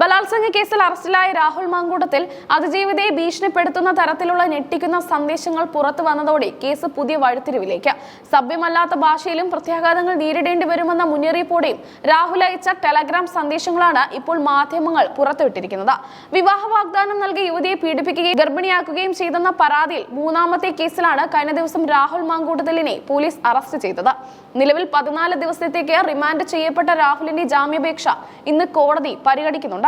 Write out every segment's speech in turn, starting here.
ബലാത്സംഗ കേസിൽ അറസ്റ്റിലായ രാഹുൽ മാങ്കൂട്ടത്തിൽ അതിജീവിതയെ ഭീഷണിപ്പെടുത്തുന്ന തരത്തിലുള്ള ഞെട്ടിക്കുന്ന സന്ദേശങ്ങൾ പുറത്തു വന്നതോടെ കേസ് പുതിയ വഴിത്തിരിവിലേക്ക്. സഭ്യമല്ലാത്ത ഭാഷയിലും പ്രത്യാഘാതങ്ങൾ നേരിടേണ്ടി വരുമെന്ന മുന്നറിയിപ്പോടെയും രാഹുൽ അയച്ച ടെലഗ്രാം സന്ദേശങ്ങളാണ് ഇപ്പോൾ മാധ്യമങ്ങൾ പുറത്തുവിട്ടിരിക്കുന്നത്. വിവാഹ വാഗ്ദാനം നൽകി യുവതിയെ പീഡിപ്പിക്കുകയും ഗർഭിണിയാക്കുകയും ചെയ്തെന്ന പരാതിയിൽ മൂന്നാമത്തെ കേസിലാണ് കഴിഞ്ഞ ദിവസം രാഹുൽ മാങ്കൂട്ടത്തിലിനെ പോലീസ് അറസ്റ്റ് ചെയ്തത്. നിലവിൽ പതിനാല് ദിവസത്തേക്ക് റിമാൻഡ് ചെയ്യപ്പെട്ട രാഹുലിന്റെ ജാമ്യാപേക്ഷ ഇന്ന് കോടതി പരിഗണിക്കുന്നുണ്ട്.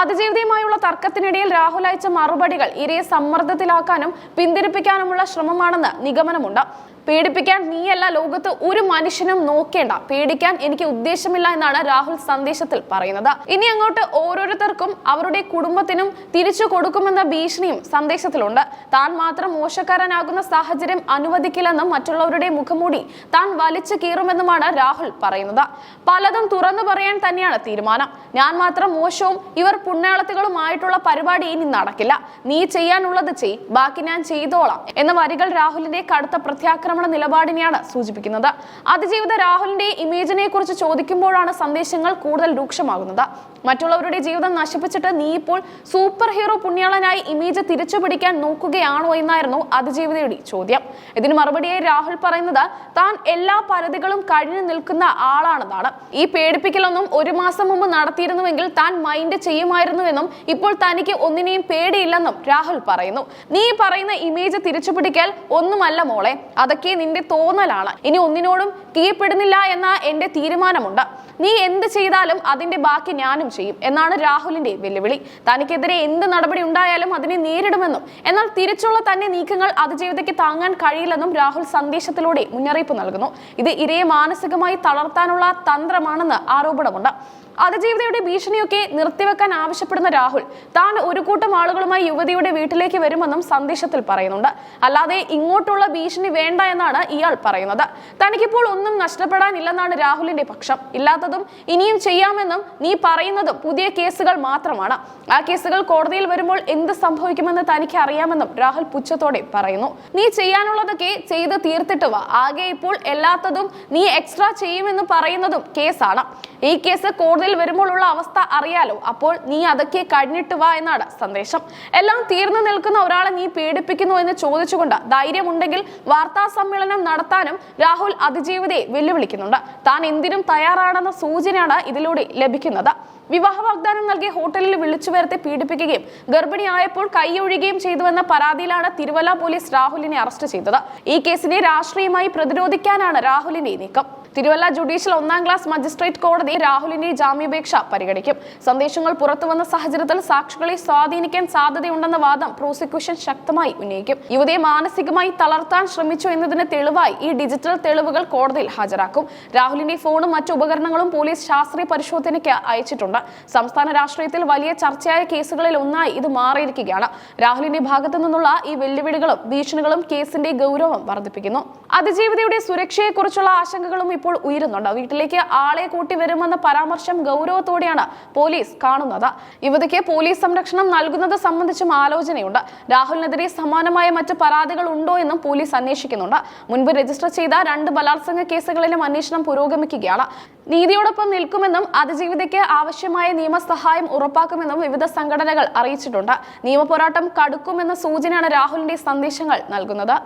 അതിജീവിതയുമായുള്ള തർക്കത്തിനിടയിൽ രാഹുൽ അയച്ച മറുപടികൾ ഇരയെ സമ്മർദ്ദത്തിലാക്കാനും പിന്തിരിപ്പിക്കാനുമുള്ള ശ്രമമാണെന്ന് നിഗമനമുണ്ട്. പേടിപ്പിക്കാൻ നീയല്ല ലോകത്ത് ഒരു മനുഷ്യനും നോക്കേണ്ട. പേടിക്കാൻ എനിക്ക് ഉദ്ദേശമില്ല എന്നാണ് രാഹുൽ സന്ദേശത്തിൽ പറയുന്നത്. ഇനി അങ്ങോട്ട് ഓരോരുത്തർക്കും അവരുടെ കുടുംബത്തിനും തിരിച്ചു കൊടുക്കുമെന്ന ഭീഷണിയും സന്ദേശത്തിലുണ്ട്. താൻ മാത്രം മോശക്കാരനാകുന്ന സാഹചര്യം അനുവദിക്കില്ലെന്നും മറ്റുള്ളവരുടെ മുഖംമൂടി താൻ വലിച്ചു കീറുമെന്നുമാണ് രാഹുൽ പറയുന്നത്. പലതും തുറന്നു പറയാൻ തന്നെയാണ് തീരുമാനം. ഞാൻ മാത്രം മോശവും ഇവർ പുണ്യാളത്തികളുമായിട്ടുള്ള പരിപാടി ഇനി നടക്കില്ല. നീ ചെയ്യാനുള്ളത് ചെയ് ബാക്കി ഞാൻ ചെയ്തോളാം എന്ന വരികൾ രാഹുലിന്റെ കടുത്ത പ്രത്യാക്രമണ നിലപാടിനെയാണ് സൂചിപ്പിക്കുന്നത്. അതിജീവിത രാഹുലിന്റെ ഇമേജിനെ കുറിച്ച് ചോദിക്കുമ്പോഴാണ് സന്ദേശങ്ങൾ കൂടുതൽ രൂക്ഷമാകുന്നത്. മറ്റുള്ളവരുടെ ജീവിതം നശിപ്പിച്ചിട്ട് നീ ഇപ്പോൾ സൂപ്പർ ഹീറോ പുണ്യാളനായി ഇമേജ് തിരിച്ചു പിടിക്കാൻ നോക്കുകയാണോ എന്നായിരുന്നു അതിജീവിതയുടെ ചോദ്യം. ഇതിന് മറുപടിയായി രാഹുൽ പറയുന്നത് താൻ എല്ലാ പരിധികളും കഴിഞ്ഞു നിൽക്കുന്ന ആളാണെന്നാണ്. ഈ പേടിപ്പിക്കലൊന്നും ഒരു മാസം മുമ്പ് നടത്തിയിരുന്നുവെങ്കിൽ താൻ മൈൻഡ് ചെയ്യുമായിരുന്നുവെന്നും ഇപ്പോൾ തനിക്ക് ഒന്നിനെയും പേടിയില്ലെന്നും രാഹുൽ പറയുന്നു. നീ പറയുന്ന ഇമേജ് തിരിച്ചു പിടിക്കൽ ഒന്നുമല്ല മോളെ. അതൊക്കെ നിന്റെ തോന്നലാണ്. ഇനി ഒന്നിനോടും കീഴ്പ്പെടുന്നില്ല എന്ന എന്റെ തീരുമാനമുണ്ട്. നീ എന്ത് ചെയ്താലും അതിന്റെ ബാക്കി ഞാനും ചെയ്യും എന്നാണ് രാഹുലിന്റെ വെല്ലുവിളി. തനിക്കെതിരെ എന്ത് നടപടി ഉണ്ടായാലും അതിനെ നേരിടുമെന്നും എന്നാൽ തിരിച്ചുള്ള തന്നെ നീക്കങ്ങൾ അതിജീവിതയ്ക്ക് താങ്ങാൻ കഴിയില്ലെന്നും രാഹുൽ സന്ദേശത്തിലൂടെ മുന്നറിയിപ്പ് നൽകുന്നു. ഇത് ഇരയെ മാനസികമായി തളർത്താനുള്ള തന്ത്രമാണെന്ന് ആരോപണമുണ്ട്. അതിജീവിതയുടെ ഭീഷണിയൊക്കെ നിർത്തിവെക്കാൻ ആവശ്യപ്പെടുന്ന രാഹുൽ താൻ ഒരു കൂട്ടം ആളുകളുമായി യുവതിയുടെ വീട്ടിലേക്ക് വരുമെന്നും സന്ദേശത്തിൽ പറയുന്നുണ്ട്. അല്ലാതെ ഇങ്ങോട്ടുള്ള ഭീഷണി വേണ്ട എന്നാണ് ഇയാൾ പറയുന്നത്. തനിക്കിപ്പോൾ ഒന്നും നഷ്ടപ്പെടാനില്ലെന്നാണ് രാഹുലിന്റെ പക്ഷം. ഇല്ലാത്തതും ഇനിയും ചെയ്യാമെന്നും നീ പറയുന്നതും പുതിയ കേസുകൾ മാത്രമാണ്. ആ കേസുകൾ കോടതിയിൽ വരുമ്പോൾ എന്ത് സംഭവിക്കുമെന്ന് തനിക്ക് അറിയാമെന്നും രാഹുൽ പുച്ഛത്തോടെ പറയുന്നു. നീ ചെയ്യാനുള്ളതൊക്കെ ചെയ്ത് തീർത്തിട്ട് വാ. ആകെ ഇപ്പോൾ എല്ലാത്തതും നീ എക്സ്ട്രാ ചെയ്യുമെന്ന് പറയുന്നതും കേസാണ്. ഈ കേസ് കോടതിയിൽ വരുമ്പോൾ ഉള്ള അവസ്ഥ അറിയാലോ. അപ്പോൾ നീ അതൊക്കെ കഴിഞ്ഞിട്ട് വാ എന്നാണ് സന്ദേശം. എല്ലാം തീർന്നു നിൽക്കുന്ന ഒരാളെ നീ പീഡിപ്പിക്കുന്നു എന്ന് ചോദിച്ചുകൊണ്ട് ധൈര്യമുണ്ടെങ്കിൽ വാർത്താ സമ്മേളനം നടത്താനും രാഹുൽ അതിജീവിതയെ വെല്ലുവിളിക്കുന്നുണ്ട്. താൻ എന്തിനും തയ്യാറാണെന്ന സൂചനയാണ് ഇതിലൂടെ ലഭിക്കുന്നത്. വിവാഹ വാഗ്ദാനം നൽകി ഹോട്ടലിൽ വിളിച്ചു വരുത്തി പീഡിപ്പിക്കുകയും ഗർഭിണിയായപ്പോൾ കൈയൊഴുകുകയും ചെയ്തുവെന്ന പരാതിയിലാണ് തിരുവല്ല പോലീസ് രാഹുലിനെ അറസ്റ്റ് ചെയ്തത്. ഈ കേസിനെ രാഷ്ട്രീയമായി പ്രതിരോധിക്കാനാണ് രാഹുലിന്റെ നീക്കം. തിരുവല്ല ജുഡീഷ്യൽ ഒന്നാം ക്ലാസ് മജിസ്ട്രേറ്റ് കോടതി രാഹുലിന്റെ ജാമ്യാപേക്ഷ പരിഗണിക്കും. സന്ദേശങ്ങൾ പുറത്തുവന്ന സാഹചര്യത്തിൽ സാക്ഷികളെ സ്വാധീനിക്കാൻ സാധ്യതയുണ്ടെന്ന വാദം പ്രോസിക്യൂഷൻ ശക്തമായി ഉന്നയിക്കും. യുവതിയെ മാനസികമായി തളർത്താൻ ശ്രമിച്ചു എന്നതിന് തെളിവായി ഈ ഡിജിറ്റൽ തെളിവുകൾ കോടതിയിൽ ഹാജരാക്കും. രാഹുലിന്റെ ഫോണും മറ്റു ഉപകരണങ്ങളും പോലീസ് ശാസ്ത്രീയ പരിശോധനയ്ക്ക് അയച്ചിട്ടുണ്ട്. സംസ്ഥാന രാഷ്ട്രീയത്തിൽ വലിയ ചർച്ചയായ കേസുകളിൽ ഒന്നായി ഇത് മാറിയിരിക്കുകയാണ്. രാഹുലിന്റെ ഭാഗത്തു നിന്നുള്ള ഈ വെല്ലുവിളികളും ഭീഷണികളും കേസിന്റെ ഗൗരവം വർദ്ധിപ്പിക്കുന്നു. അതിജീവിതയുടെ സുരക്ഷയെക്കുറിച്ചുള്ള ആശങ്കകളും ഇപ്പോൾ ഉയരുന്നുണ്ട്. വീട്ടിലേക്ക് ആളെ കൂട്ടി വരുമെന്ന പരാമർശം ഗൗരവത്തോടെയാണ് പോലീസ് കാണുന്നത്. യുവതിക്ക് പോലീസ് സംരക്ഷണം നൽകുന്നത് സംബന്ധിച്ചും ആലോചനയുണ്ട്. രാഹുലിനെതിരെ സമാനമായ മറ്റ് പരാതികൾ ഉണ്ടോ എന്നും പോലീസ് അന്വേഷിക്കുന്നുണ്ട്. മുൻപ് രജിസ്റ്റർ ചെയ്ത രണ്ട് ബലാത്സംഗ കേസുകളിലും അന്വേഷണം പുരോഗമിക്കുകയാണ്. നീതിയോടൊപ്പം നിൽക്കുമെന്നും അതിജീവിതയ്ക്ക് ആവശ്യമായ നിയമസഹായം ഉറപ്പാക്കുമെന്നും വിവിധ സംഘടനകൾ അറിയിച്ചിട്ടുണ്ട്. നിയമപോരാട്ടം കടുക്കുമെന്ന സൂചനയാണ് രാഹുലിന്റെ സന്ദേശങ്ങൾ നൽകുന്നത്.